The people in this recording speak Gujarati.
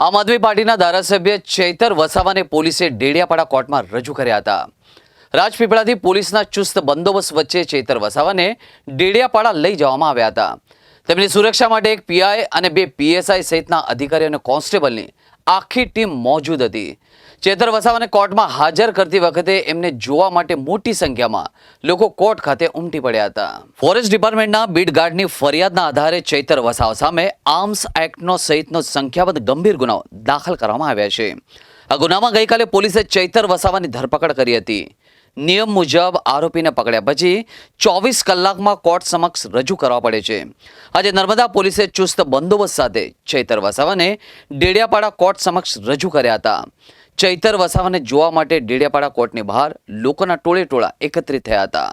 આમ આદમી પાર્ટીના ધારાસભ્ય ચૈતર વસાવાને પોલીસે ડેડિયાપાડા કોર્ટમાં રજૂ કર્યા હતા. રાજપીપળાથી પોલીસના ચુસ્ત બંદોબસ્ત વચ્ચે ચૈતર વસાવાને ડેડિયાપાડા લઈ જવામાં આવ્યા હતા. તેમની સુરક્ષા માટે એક પીઆઈ અને બે પીએસઆઈ સહિતના અધિકારી અને કોન્સ્ટેબલની આખી ટીમ મોજૂદ હતી. ચેતર વસાવાને કોર્ટમાં હાજર કરતી વખતે એમને જોવા માટે મોટી સંખ્યામાં લોકો કોર્ટ ખાતે ઉમટી પડ્યા હતા. ફોરેસ્ટ ડિપાર્ટમેન્ટના બીટ ગાર્ડની ફરિયાદના આધારે ચૈતર વસાવા સામે આર્મ્સ એક્ટનો સહિતનો સંખ્યાબંધ ગંભીર ગુનાઓ દાખલ કરવામાં આવ્યા છે. આ ગુનામાં ગઈકાલે પોલીસે ચૈતર વસાવાની ધરપકડ કરી હતી. નિયમ મુજબ આરોપીને પકડ્યા પછી ચોવીસ કલાકમાં કોર્ટ સમક્ષ રજૂ કરવા પડે છે. આજે નર્મદા પોલીસે ચુસ્ત બંદોબસ્ત સાથે ચૈતર વસાવાને ડેડિયાપાડા કોર્ટ સમક્ષ રજૂ કર્યા હતા. ચૈતર વસાવાને જોવા માટે ડેડિયાપાડા કોર્ટની બહાર લોકોના ટોળે ટોળા એકત્રિત થયા હતા.